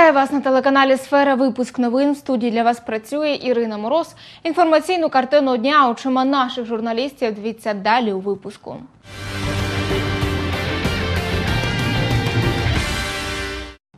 Вітаю вас на телеканалі Сфера. Випуск новин в студії для вас працює Ірина Мороз. Інформаційну картину дня очима наших журналістів. Дивіться далі у випуску.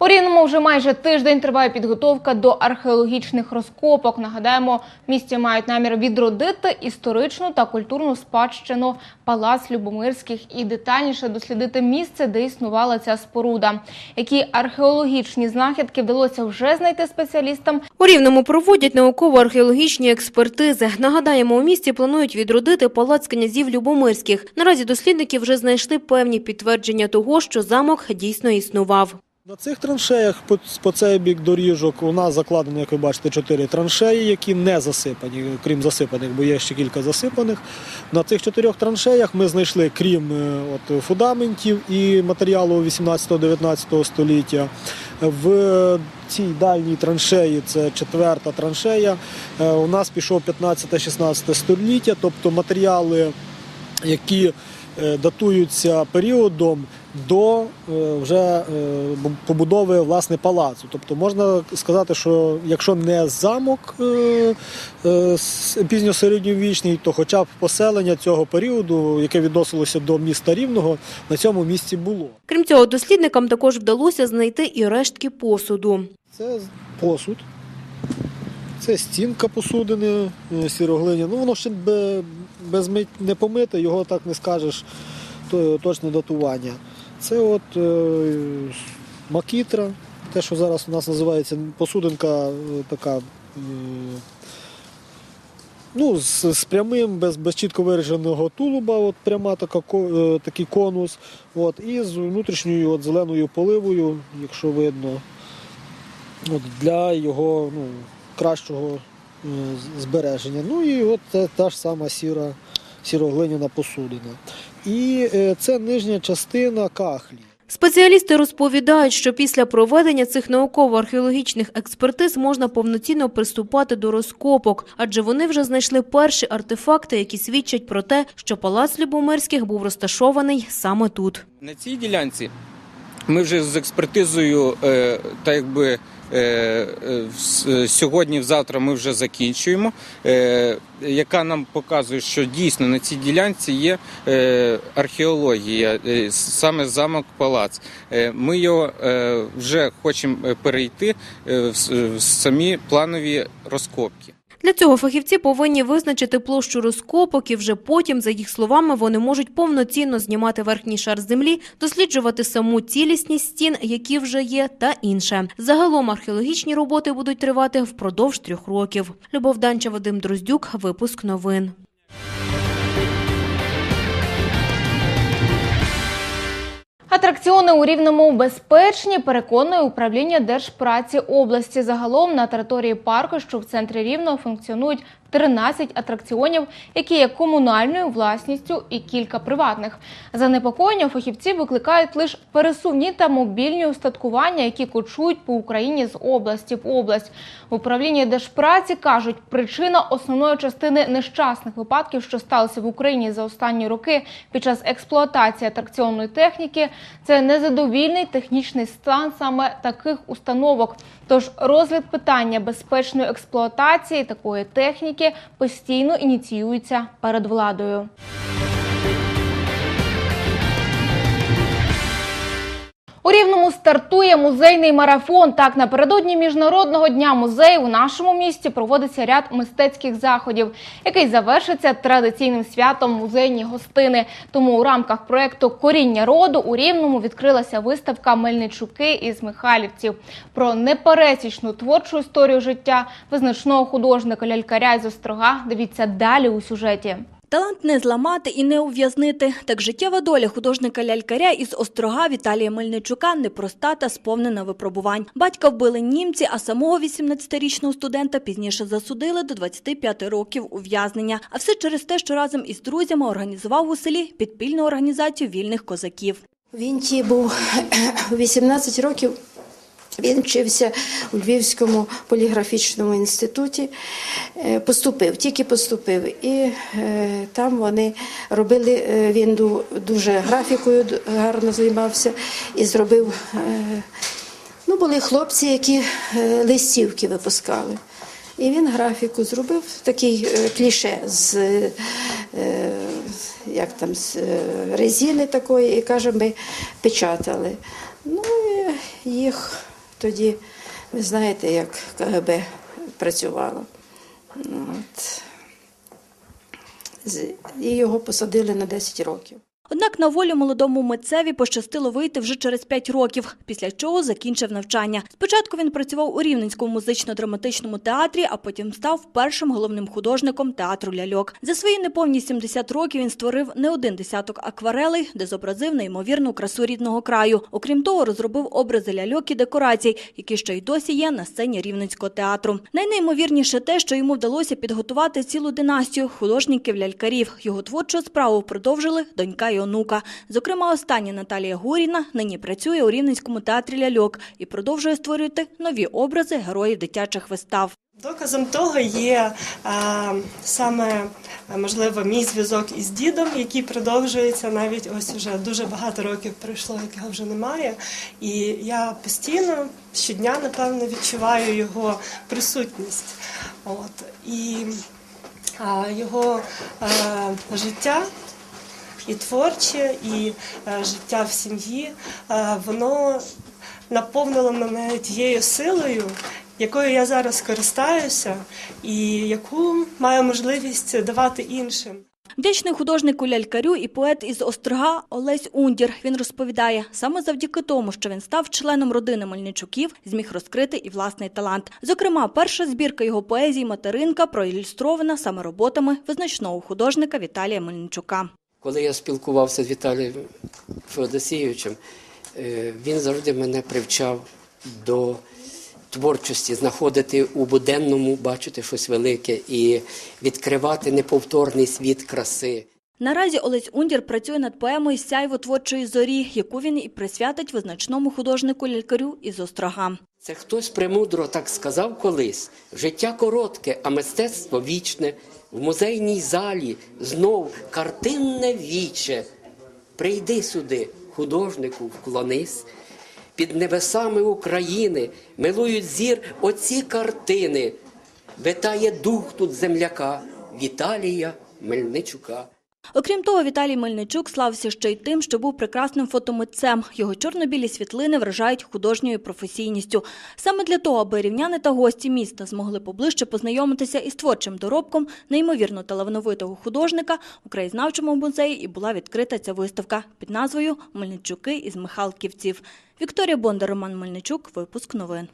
У Рівному вже майже тиждень триває підготовка до археологічних розкопок. Нагадаємо, в місті мають намір відродити історичну та культурну спадщину Палац Любомирських і детальніше дослідити місце, де існувала ця споруда. Які археологічні знахідки вдалося вже знайти спеціалістам, У Рівному проводять науково-археологічні експертизи. Нагадаємо, у місті планують відродити палац князів Любомирських. Наразі дослідники вже знайшли певні підтвердження того, що замок дійсно існував. На цих траншеях по, цей бік доріжок у нас закладено, як ви бачите, чотири траншеї, які не засипані, крім засипаних, бо є ще кілька засипаних. На цих чотирьох траншеях ми знайшли, крім е, от, фундаментів і матеріалу 18-19 століття. В цій дальній траншеї, це четверта траншея, е, у нас пішов 15-16 століття, тобто матеріали, які е, датуються періодом до е, вже е, побудови власне палацу. Тобто можна сказати, що якщо не замок е, пізньосередньовічний, то хоча б поселення цього періоду, яке відносилося до міста Рівного, на цьому місці було. Крім цього, дослідникам також вдалося знайти і рештки посуду. Це посуд. Це стінка посудини сіроглині. Ну воно ще без мит не помите, його так не скажеш то, точне датування. Це от е, макітра, те, що зараз у нас називається посудинка е, така. е, Ну, з, з прямим, без, без чітко вираженого тулуба, от пряма така, е, такий конус, от, і з внутрішньою от, зеленою поливою, якщо видно, от, для його ну, кращого е, збереження. Ну і от це та ж сама сіра, сіроглиняна посудина. І е, це нижня частина кахлі. Спеціалісти розповідають, що після проведення цих науково-археологічних експертиз можна повноцінно приступати до розкопок, адже вони вже знайшли перші артефакти, які свідчать про те, що палац Любомирських був розташований саме тут. На цій ділянці ми вже з експертизою, е, так якби сьогодні, завтра ми вже закінчуємо, е, яка нам показує, що дійсно на цій ділянці є е, археологія, е, саме замок палац. Е, Ми його е, вже хочемо е, перейти е, в самі планові розкопки. Для цього фахівці повинні визначити площу розкопок і вже потім, за їх словами, вони можуть повноцінно знімати верхній шар землі, досліджувати саму цілісність стін, які вже є, та інше. Загалом археологічні роботи будуть тривати впродовж трьох років. Любов Данча, Вадим Дроздюк, випуск новин. Атракціони у Рівному безпечні, переконує управління Держпраці області. Загалом на території парку, що в центрі Рівного, функціонують 13 атракціонів, які є комунальною власністю і кілька приватних. Занепокоєння фахівці викликають лише пересувні та мобільні устаткування, які кочують по Україні з області в область. В управлінні Держпраці кажуть, причина основної частини нещасних випадків, що сталися в Україні за останні роки під час експлуатації атракціонної техніки, це незадовільний технічний стан саме таких установок. Тож розгляд питання безпечної експлуатації такої техніки постійно ініціюється перед владою. У Рівному стартує музейний марафон. Так, напередодні міжнародного дня музею у нашому місті проводиться ряд мистецьких заходів, який завершиться традиційним святом музейні гостини. Тому у рамках проекту Коріння роду у Рівному відкрилася виставка Мельничуки із Михайлівців про непересічну творчу історію життя визначного художника лялькаря із Острога. Дивіться далі у сюжеті. Талант не зламати і не ув'язнити. Так життєва доля художника-лялькаря із Острога Віталія Мельничука непроста та сповнена випробувань. Батька вбили німці, а самого 18-річного студента пізніше засудили до 25 років ув'язнення. А все через те, що разом із друзями організував у селі підпільну організацію вільних козаків. Він ті був у 18 років. Він вчився у Львівському поліграфічному інституті, Е, поступив, тільки поступив. І е, там вони робили, е, він дуже графікою гарно займався і зробив Ну, були хлопці, які листівки випускали. І він графіку зробив такий кліше з, як там, з резини такої, і каже, ми печатали. Ну, і їх тоді, ви знаєте, як КГБ працювало. От. І його посадили на 10 років. Однак на волю молодому митцеві пощастило вийти вже через 5 років, після чого закінчив навчання. Спочатку він працював у Рівненському музично-драматичному театрі, а потім став першим головним художником театру ляльок. За свої неповні 70 років він створив не один десяток акварелей, де зобразив неймовірну красу рідного краю. Окрім того, розробив образи ляльок і декорацій, які ще й досі є на сцені Рівненського театру. Найнеймовірніше те, що йому вдалося підготувати цілу династію художників-лялькарів. Його творчу справу продовжили донька і онука. Зокрема, остання Наталія Гуріна нині працює у Рівненському театрі ляльок і продовжує створювати нові образи героїв дитячих вистав. Доказом того є е, саме можливо мій зв'язок із дідом, який продовжується навіть ось вже дуже багато років пройшло, якого вже немає. І я постійно щодня, напевно, відчуваю його присутність. От і е, його е, життя. І творче, і е, життя в сім'ї, е, воно наповнило мене тією силою, якою я зараз користаюся, і яку маю можливість давати іншим. Вдячний художнику лялькарю і поет із Острога Олесь Ундір. Він розповідає, саме завдяки тому, що він став членом родини Мельничуків, зміг розкрити і власний талант. Зокрема, перша збірка його поезії Материнка проілюстрована саме роботами визначного художника Віталія Мельничука. Коли я спілкувався з Віталієм Феодосійовичем, е, він завжди мене привчав до творчості, знаходити у буденному, бачити щось велике і відкривати неповторний світ краси. Наразі Олесь Ундір працює над поемою Сяйво творчої зорі, яку він і присвятить визначному художнику лялькарю із Острога. Це хтось премудро так сказав колись. Життя коротке, а мистецтво вічне. В музейній залі знов картинне віче. Прийди сюди, художнику, вклонись. Під небесами України милують зір оці картини. Витає дух тут земляка Віталія Мельничука. Окрім того, Віталій Мельничук славився ще й тим, що був прекрасним фотомитцем. Його чорно-білі світлини вражають художньою професійністю. Саме для того, аби рівняни та гості міста змогли поближче познайомитися із творчим доробком неймовірно талановитого художника, у краєзнавчому музеї і була відкрита ця виставка під назвою Мельничуки із Михалківців. Вікторія Бондар, Роман Мельничук. Випуск новин.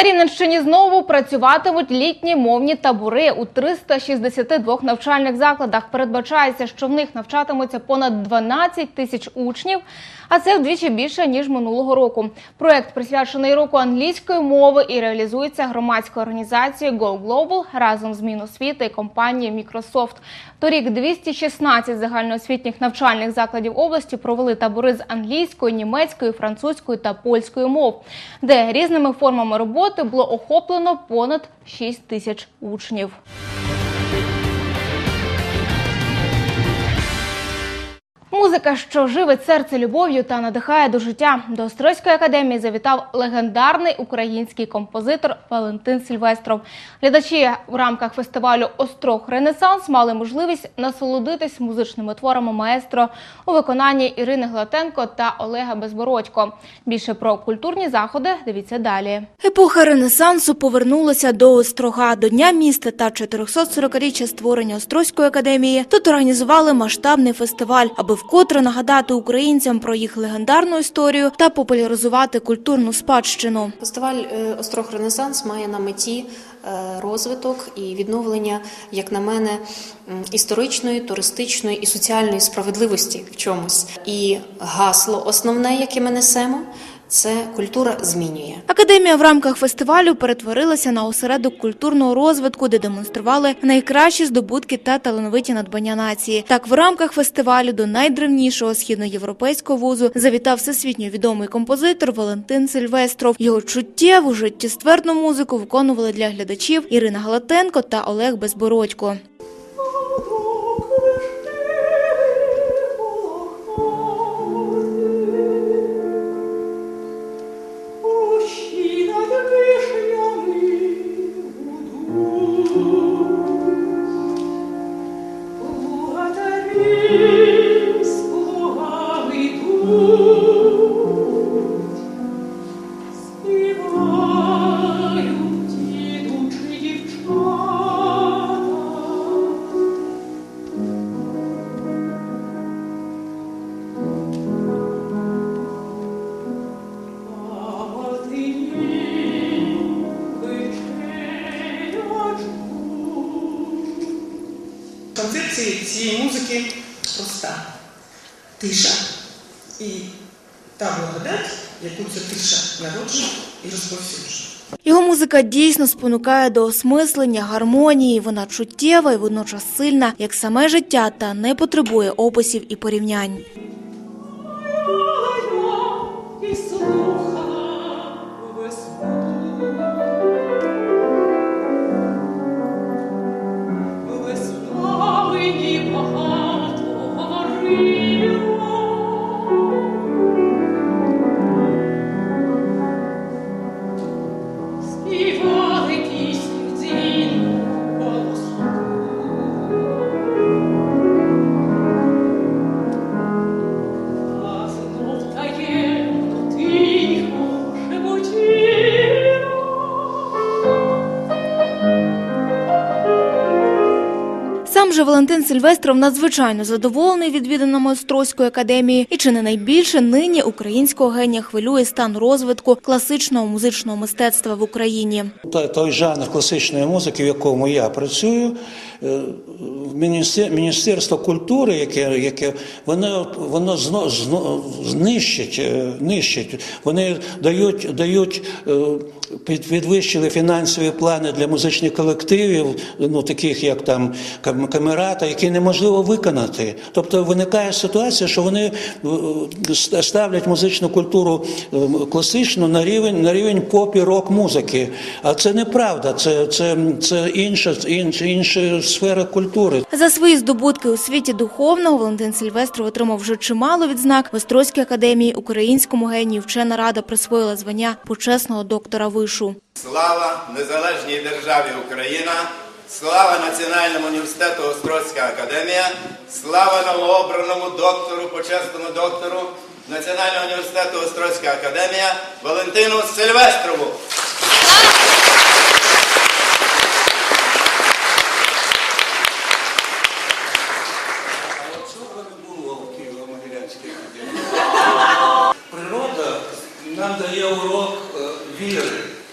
На Рівненщині знову працюватимуть літні мовні табори у 362 навчальних закладах. Передбачається, що в них навчатимуться понад 12 тисяч учнів, а це вдвічі більше ніж минулого року. Проект присвячений року англійської мови і реалізується громадською організацією Go Global разом з Міносвіти і компанією Microsoft. Торік 216 загальноосвітніх навчальних закладів області провели табори з англійської, німецької, французької та польської мов, де різними формами роботи було охоплено понад 6 тисяч учнів. Музика, що живить серце любов'ю та надихає до життя. До Острозької академії завітав легендарний український композитор Валентин Сільвестров. Глядачі в рамках фестивалю Острог Ренесанс мали можливість насолодитись музичними творами маестро у виконанні Ірини Глатенко та Олега Безбородько. Більше про культурні заходи дивіться далі. Епоха Ренесансу повернулася до Острога. До Дня міста та 440-річчя створення Острозької академії тут організували масштабний фестиваль, аби вкотре нагадати українцям про їх легендарну історію та популяризувати культурну спадщину. Фестиваль е, Острог Ренесанс має на меті е, розвиток і відновлення, як на мене, історичної, туристичної і соціальної справедливості в чомусь. І гасло основне, яке ми несемо, це культура змінює. Академія в рамках фестивалю перетворилася на осередок культурного розвитку, де демонстрували найкращі здобутки та талановиті надбання нації. Так, в рамках фестивалю до найдревнішого східноєвропейського вузу завітав всесвітньо відомий композитор Валентин Сильвестров. Його чуттєву життєствердну музику виконували для глядачів Ірина Галатенко та Олег Безбородько. Цієї музики проста. Тиша і та благодать, яку ця тиша народжує і розповсюджує. Його музика дійсно спонукає до осмислення, гармонії. Вона чуттєва і водночас сильна, як саме життя, та не потребує описів і порівнянь. Співали Валентин Сильвестров надзвичайно задоволений відвіданими Острозької академії і чи не найбільше нині українського генія хвилює стан розвитку класичного музичного мистецтва в Україні. Той жанр класичної музики, в якому я працюю, е, Міністерство культури, яке, яке воно, воно зно, зно, знищить, е, нищить. Вони дають, дають е, під- підвищили фінансові плани для музичних колективів, ну таких як там кам- камерата, які неможливо виконати. Тобто виникає ситуація, що вони е, ставлять музичну культуру е, класичну на рівень на рівень поп і рок музики. А це неправда. Це, це, це інша, інша, інша сфера культури. За свої здобутки у світі духовного Валентин Сильвестров отримав вже чимало відзнак в Острозькій академії українському генію. Вчена рада присвоїла звання почесного доктора вишу. Слава незалежній державі Україна, слава Національному університету Острозька академія, слава новообраному доктору, почесному доктору Національного університету Острозька академія Валентину Сильвестрову. А от цього не було в Києво-Могилянській академії. Природа нам дає урок е, віри,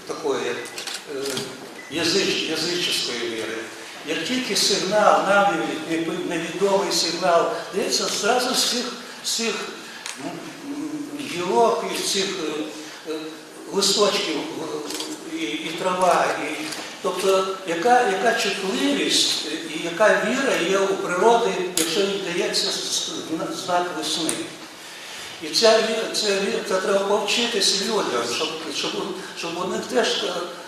такої е, язич, язичської віри. Як тільки сигнал, нам невідомий сигнал, дається зразу з цих, цих гілок з цих е, е, листочків е, і, і трава. І, тобто, яка, яка чутливість і яка віра є у природи, якщо їй дається знак весни. І ця віра, треба повчитись людям, щоб, щоб, щоб у них теж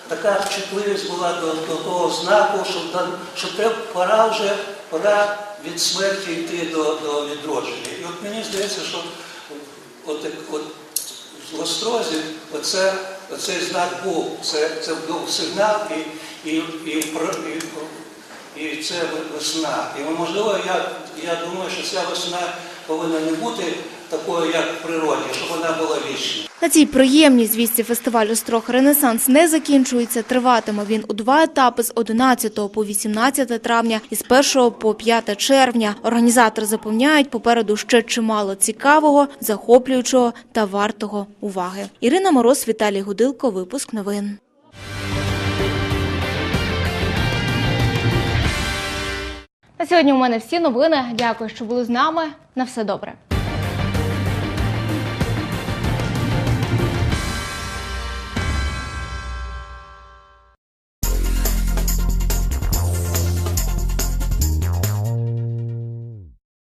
така чутливість була до, до того знаку, що, що треба, пора вже пора від смерті йти до, до відродження. І от мені здається, що от, от, в Острозі оце, оцей знак був, це, це був сигнал і, і, і, і, і це весна. І можливо, я, я думаю, що ця весна повинна не бути такою, як в природі, щоб вона була вічна. На цій приємній звістці фестиваль «Острог Ренесанс не закінчується. Триватиме він у два етапи з 11 по 18 травня і з 1 по 5 червня. Організатори запевняють, попереду ще чимало цікавого, захоплюючого та вартого уваги. Ірина Мороз, Віталій Гудилко. Випуск новин. На сьогодні у мене всі новини. Дякую, що були з нами. На все добре.